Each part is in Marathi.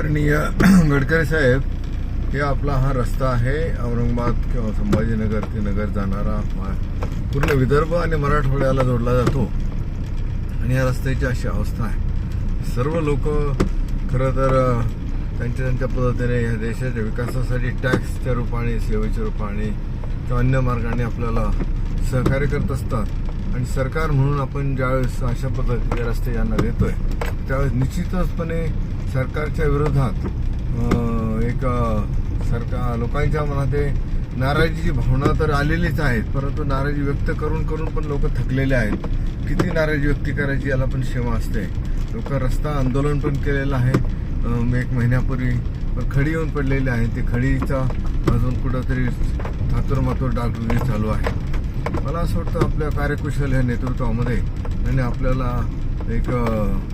आदरणीय गडकरी साहेब हे आपला हा रस्ता आहे. औरंगाबाद किंवा संभाजीनगर ते नगर जाणारा पूर्ण विदर्भ आणि मराठवाड्याला जोडला जातो. आणि या रस्त्याची अशी अवस्था आहे. सर्व लोक खरं तर त्यांच्या त्यांच्या पद्धतीने या देशाच्या विकासासाठी टॅक्सच्या रूपाने सेवेच्या रूपाने किंवा अन्य मार्गाने आपल्याला सहकार्य करत असतात. आणि सरकार म्हणून आपण ज्यावेळेस अशा पद्धतीचे रस्ते यांना देतोय त्यावेळेस निश्चितचपणे सरकारच्या विरोधात एक सरकार लोकांच्या मनात नाराजीची भावना तर आलेलीच आहेत परंतु नाराजी व्यक्त करून करून पण लोक थकलेले आहेत. किती नाराजी व्यक्त करायची याला पण क्षमा असते. लोक रस्ता आंदोलन पण केलेलं आहे. एक महिन्यापूर्वी पण खडी येऊन पडलेली आहे. ती खडीचा अजून कुठंतरी थातुरमातूर डागडुगी चालू आहे. मला असं वाटतं आपल्या कार्यकुशल ह्या नेतृत्वामध्ये आणि आपल्याला एक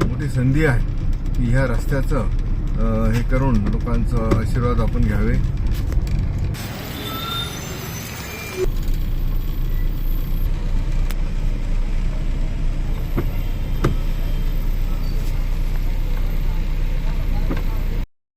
मोठी संधी आहे. ह्या रस्त्याचं हे करून लोकांचं आशीर्वाद आपण घ्यावे.